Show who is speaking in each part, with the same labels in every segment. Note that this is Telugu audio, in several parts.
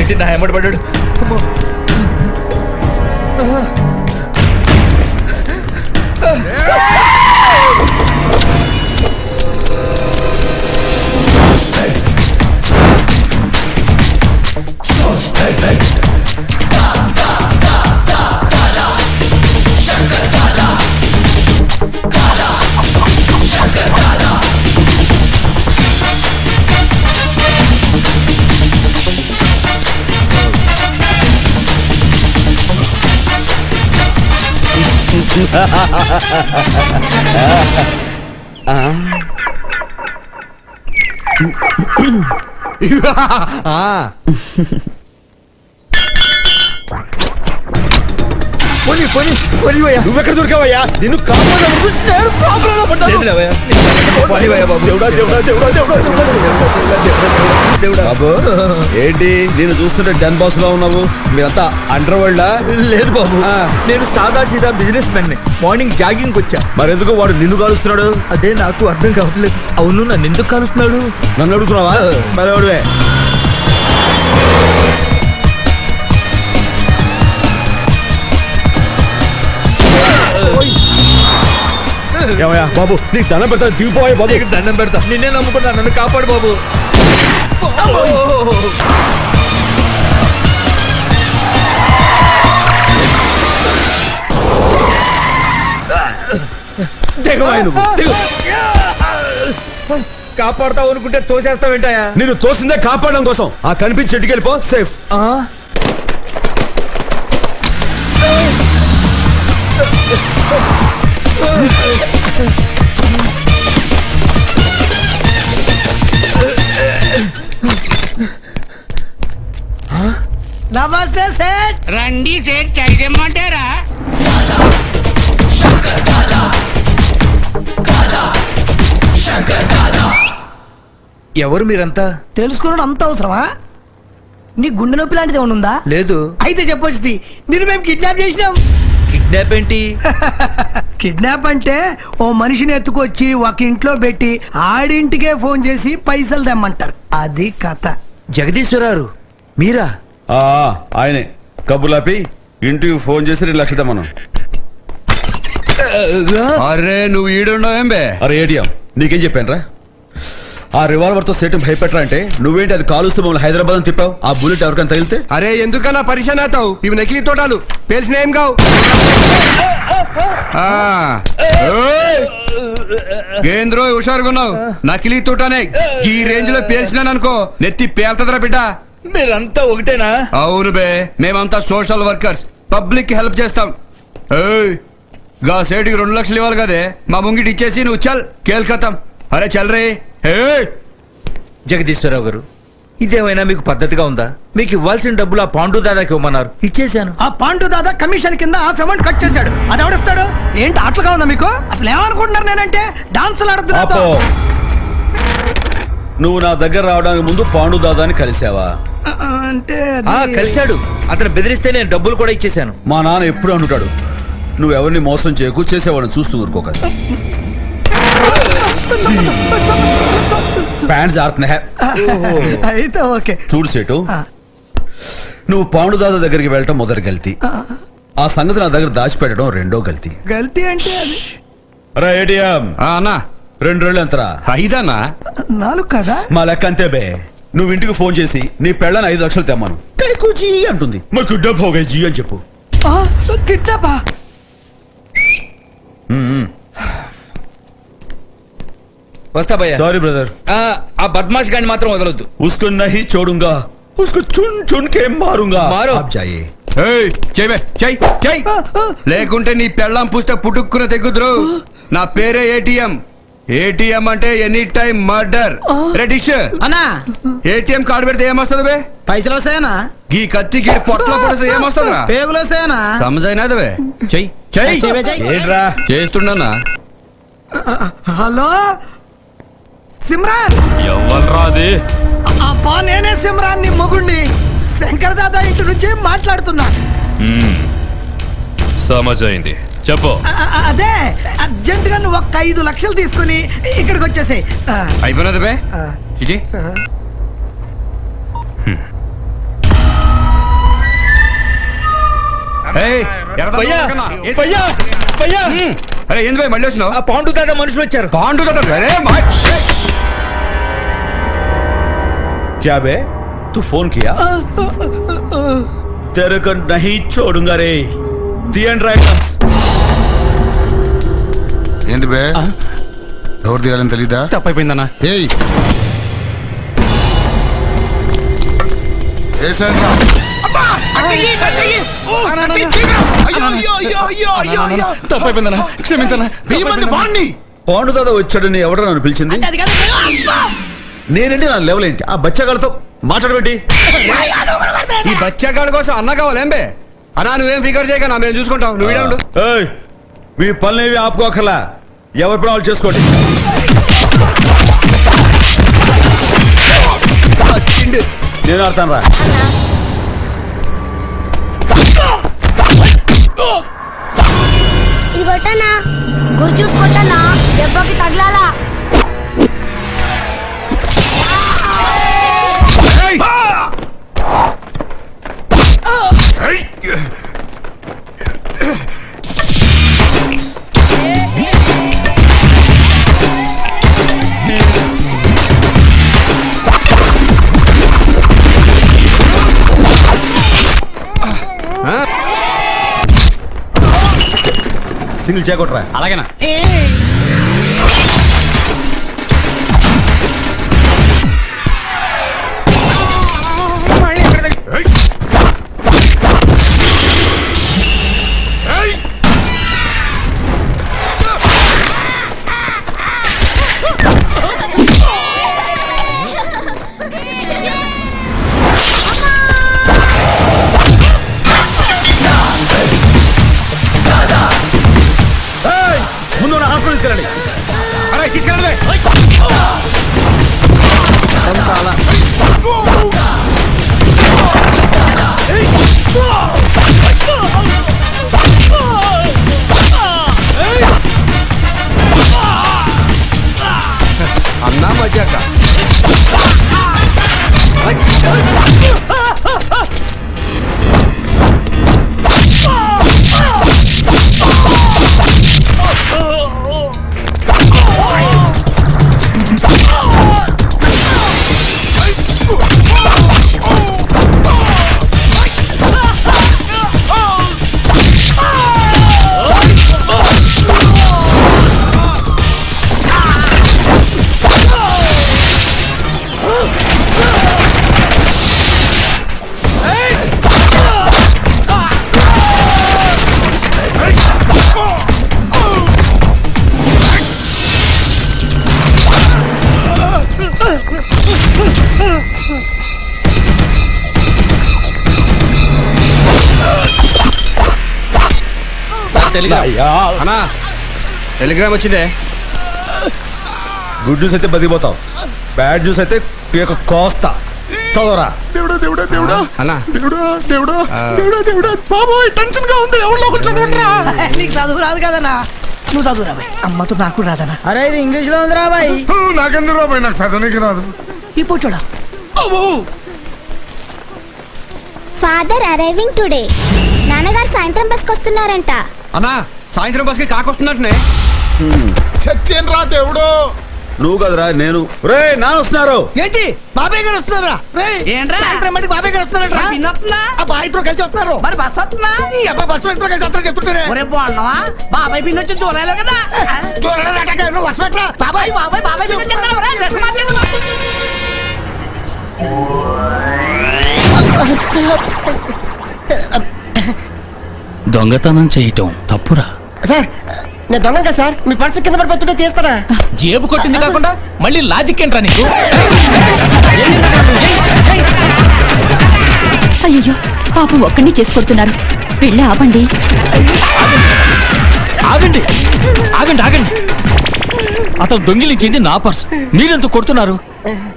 Speaker 1: వీడేంటి నా ఎమ్మడి పడ్డాడు. అమ్మో. ఆ ah. ah. పోనీ పోనీ పోనీ భయ్యా.
Speaker 2: నువ్వెక్కడ దొరికావయ్యా? నిన్ను కాపాడాలను నేను పడ్డాను.
Speaker 1: బాబు.
Speaker 2: ఏంటి నేను చూస్తుంటే డెన్ బాస్లో ఉన్నావు? మీరంతా అండర్ వరల్డ్
Speaker 1: లేదు బాబు.
Speaker 2: ఆ.
Speaker 1: నేను సాదా సీదా బిజినెస్ మ్యాన్ మార్నింగ్ జాగింగ్ వచ్చా
Speaker 2: మరెందుకు వాడు నిన్ను కాలుస్తున్నాడు?
Speaker 1: అదే నాకు అర్థం కావట్లేదు. అవును నన్ను ఎందుకు కాలుస్తున్నాడు?
Speaker 2: నన్ను అడుగుతున్నావా? మరి ఏమయ్యా? బాబు నీకు దండం పెడతా దిగిపోయా బాబు.
Speaker 1: నీకు దండం పెడతా. నిన్నే నమ్ముకున్నా నన్ను కాపాడు బాబు.
Speaker 2: దిగవయ్యా నువ్వు. దిగు.
Speaker 1: కాపాడతావు అనుకుంటే తోసేస్తావేంటాయా
Speaker 2: నిన్ను తోసిందే కాపాడడం కోసం. ఆ కనిపించి చెట్టుకి వెళ్ళిపో సేఫ్.
Speaker 1: ఆ?
Speaker 3: నమస్తే సేట్
Speaker 4: రండి చదివమంటారా
Speaker 1: ఎవరు మీరంతా?
Speaker 3: తెలుసుకోవడం అంత అవసరమా? నీ గుండె నొప్పి లాంటిది ఏమైనా ఉందా?
Speaker 1: లేదు.
Speaker 3: అయితే చెప్పొచ్చి నిన్ను మేము కిడ్నాప్ చేసినాం.
Speaker 1: కిడ్నాప్ ఏంటి?
Speaker 3: కిడ్నాప్ అంటే ఓ మనిషిని ఎత్తుకొచ్చి ఒక ఇంట్లో పెట్టి ఆడింటికే ఫోన్ చేసి పైసలు తెమ్మంటారు. అది కథ.
Speaker 1: జగదీశ్వరారు మీరా?
Speaker 2: ఆ ఆయనే. కబులాపి ఇంటికి ఫోన్ చేసి రెండు లక్షలు మనం
Speaker 5: అరే నువ్వు ఈడున్నావేం బే?
Speaker 2: అరే ఏటీఎం నీకేం చెప్పాను రా ఆ రివాల్వర్తో సెట్ భయపెట్టరా అంటే నువ్వేంటి అది కాలుస్తూ మమ్మల్ని హైదరాబాద్ అని తిప్పావు? ఆ బుల్లెట్ ఎవరికైనా తగిలితే?
Speaker 5: అరే ఎందుకన్నా పరిశాన్ అవుతావు? ఇవి నకిలీ తోటాలు. పేల్సిన ఏం కావు? ఆ. ఏయ్! గేంద్రో హుషారుగున్నావు నకిలీ తోటానే. ఈ రేంజ్లో పేల్చినాను అనుకో నెత్తి పేల్తదరా బిడ్డ.
Speaker 1: మీరంతా ఒకటేనా?
Speaker 5: అవును బే మేమంతా సోషల్ వర్కర్స్. పబ్లిక్కి హెల్ప్ చేస్తాం. ఏయ్! గా సేటికి రెండు లక్షలు ఇవ్వాలి కదే. మా ముంగిటి ఇచ్చేసి నువ్వు చల్ కేల్కతాం. అరే చల్ రే
Speaker 1: జగదీశ్వరరావు గారు ఇదేమైనా మీకు పద్ధతిగా ఉందా? మీకు ఇవ్వాల్సిన డబ్బులు ఆ పాండు దాదాకి ఇవ్వమన్నారు. ఇచ్చేశాను.
Speaker 3: ఆ పాండు దాదా కమిషన్ కింద హాఫ్ అమౌంట్ కట్ చేశాడు. అది ఎవడిస్తాడు? ఏంటి ఆటలుగా ఉందా మీకు? అసలు ఏమనుకుంటున్నారు నేనంటే? డాన్సులు ఆడుతున్నా
Speaker 2: నువ్వు నా దగ్గర రావడానికి ముందు పాండు దాదాని కలిసావా?
Speaker 3: అంటే
Speaker 1: కలిశాడు. అతను బెదిరిస్తే నేను డబ్బులు కూడా ఇచ్చేశాను.
Speaker 2: మా నాన్న ఎప్పుడు అంటుంటాడు నువ్వు ఎవరిని మోసం చేయకు చేసేవాడిని చూస్తూ ఊరుకోక ప్యాంట్ జారుతున్నా
Speaker 3: అయితే ఓకే.
Speaker 2: చూడు సేటు. నువ్వు పాండు దాదా దగ్గరికి వెళ్ళటం మొదటి గల్తీ. ఆ. సంగతి నా దగ్గర దాచిపెట్టడం రెండో గల్తీ.
Speaker 3: గల్తీ అంటే అది.
Speaker 2: రా ఏటీఎం.
Speaker 5: ఆ, అన్నా.
Speaker 2: రెండు రోజులు ఎంతరా?
Speaker 5: ఐదన్నా?
Speaker 3: నాలుగు కదా?
Speaker 2: మా లెక్క అంతే బే. నువ్వు ఇంటికి ఫోన్ చేసి నీ పెళ్ళని ఐదు లక్షలు తెమ్మను. టైకు జీ అంటుంది. మాకు డబ్బు హోగా జీ అని చెప్పు.
Speaker 3: కిడ్నాపా?
Speaker 1: వస్తా భయ్యా
Speaker 2: సారీ బ్రదర్
Speaker 1: ఆ, ఆ బద్మాష్ గాని మాత్రం వదలొద్దు
Speaker 2: उसको नहीं छोड़ूंगा उसको चुन चुन के मारूंगा
Speaker 1: मारो।
Speaker 2: आप जाइए
Speaker 5: ఏయ్ చెయ్యి చెయ్యి చెయ్యి లేకుంటే నీ పెళ్ళం పుస్తక పుట్టుక్కున తెగుదురు నా పేరే ఏటీఎం ఏటీఎం అంటే ఎనీ టైం మర్డర్ రెడిష్
Speaker 3: అన్నా
Speaker 5: ఏటీఎం కార్డు పెడితే ఏమొస్తుంది బే
Speaker 3: పైసలు వస్తాయనా
Speaker 5: ఈ కత్తికి పొట్టలో పడితే ఏమొస్తుంది
Speaker 3: పేగులు వస్తాయనా
Speaker 5: సమజైనది బే చెయ్యి చెయ్యి
Speaker 2: ఏంట్రా
Speaker 5: చేస్తుండన్నా
Speaker 3: హలో సిమ్రాన్!
Speaker 5: ఎవ్వరా
Speaker 3: అబ్బా నేనే సిమ్రాన్ని మొగుణ్ణి. శంకర్ దాదా ఇంటి నుంచి మాట్లాడుతున్నా.
Speaker 6: సమజైంది. చెప్పు.
Speaker 3: అదే అర్జెంట్గా నువ్వు ఒక్క ఐదు లక్షలు తీసుకుని ఇక్కడికి వచ్చేసే.
Speaker 5: అయిపోయినది బే. ఇది
Speaker 1: భయ్యా భయ్యా భయ్యా
Speaker 5: అరే ఏంది భయ్ మళ్ళీ వచ్చినావు
Speaker 1: ఆ పాండు దాదా మనుషులు వచ్చారు
Speaker 5: బాండు కదా అరే మా
Speaker 2: क्या बे तू फोन किया तेरे को नहीं छोड़ूंगा रे दी एंड राइट
Speaker 7: ఏంది బే ఎవరు తీయాలని తెలీదా
Speaker 8: తప్పైపోయిందన్నా
Speaker 7: ఏయ్ ఏసేంద్రా
Speaker 8: తప్పైపోయిందన్నా.
Speaker 2: పాండు దాదా వచ్చాడని ఎవడో నన్ను పిలిచింది? నేనంటే నా లెవెల్ ఏంటి? ఆ బచ్చగాళ్ళతో మాట్లాడబెట్టి
Speaker 5: ఈ బచ్చగాడి కోసం అన్న కావాలి ఏం బే అన్నా నువ్వేం ఫిగర్ చేయక నా మేము చూసుకుంటాం. నువ్వు ఉండు.
Speaker 2: ఏయ్, మీ పనులేవి ఆపుకోకలా ఎవరి పని వాళ్ళు చేసుకోండి.
Speaker 5: వచ్చిండు
Speaker 2: నేను ఆడతాను రా
Speaker 9: గురి చూసి దెబ్బకి తగలాలా?
Speaker 2: సింగిల్ చేయకొట్రా
Speaker 8: అలాగేనా?
Speaker 5: అన్నా అన్నా టెలిగ్రామ్. వచ్చిందే.
Speaker 2: గుడ్ న్యూస్ అయితే బతికిపోతావు. బ్యాడ్ న్యూస్ అయితే పీక కోస్తా. చదవరా.
Speaker 7: దేవుడా దేవుడా దేవుడా.
Speaker 5: అన్నా
Speaker 7: దేవుడా దేవుడా దేవుడా దేవుడా. బాబోయ్ టెన్షన్గా ఉంది. ఎవరిలో ఒకరు చదవండిరా
Speaker 3: నీకు చదువు రాదు కదనా నువ్వు చదువు రాబాయ్. అమ్మతో నాకు రాదనా
Speaker 10: అరే ఇది ఇంగ్లీష్లో ఉందిరా బాయ్.
Speaker 7: నాకెందుకు బాబాయ్ నాకు చదవనికి రాదు.
Speaker 9: ఫాదర్ అరైవింగ్ టుడే నాన్నగారు సాయంత్రం బస్కి వస్తున్నారంట
Speaker 5: అన్నా సాయంత్రం బస్కి కాకొస్తున్నట్టునే
Speaker 7: చచ్చేను రా దేవుడు.
Speaker 2: నువ్వు కదరా నేను. రే నా వస్తున్నారు
Speaker 3: ఏంటి? బాబాయ్ గారు వస్తున్నారా? రేయ్,
Speaker 4: ఏంట్రా?
Speaker 3: సాయంత్రం మటుకు బాబాయ్ గారు వస్తున్నారా
Speaker 4: వినొస్తున్నా?
Speaker 3: ఆ బాయ్తో కలిసి వస్తున్నారు.
Speaker 4: మరి బస్ వస్తున్నా
Speaker 3: ఈ అబ్బా బస్ ఇద్దరు కలిసి వస్తారు చెప్తుంటారే
Speaker 4: ఒరే బాగున్నావా? బాబాయ్ పిన్ వచ్చి చూడలేదు కదా?
Speaker 3: చూడరా, నాటకా, నువ్వు బస్ పెట్టరా? బాబాయ్
Speaker 4: బాబాయ్ బాబాయ్ పిన్ వచ్చి.
Speaker 8: దొంగతనం చేయటం తప్పురా.
Speaker 10: సార్ నేను దొంగ కదా సార్ మీ పర్సు కింద పడిపోతుంటే తీస్తారా?
Speaker 8: జేబు కొట్టింది కాకుండా మళ్ళీ లాజిక్ ఏంట్రా నీకు?
Speaker 9: అయ్యో పాపం ఒక్కడిని చేసి కొడుతున్నారు. వెళ్ళి ఆపండి.
Speaker 8: అతను దొంగిలించింది నా పర్స్. మీరెందుకు కొడుతున్నారు?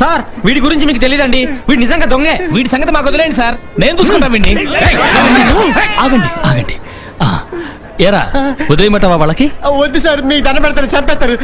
Speaker 10: సార్ వీడి గురించి మీకు తెలియదండి వీడు నిజంగా దొంగే.
Speaker 8: వీడి సంగతి మాకు వదిలేండి సార్. నేను చూసుకుంటా వీడిని. ఆగండి ఆగండి. ఆ, ఏరా ఉదయమటవా వాళ్ళకి?
Speaker 10: వద్దు సార్ మీ దండ పెడతారు చంపేస్తారు.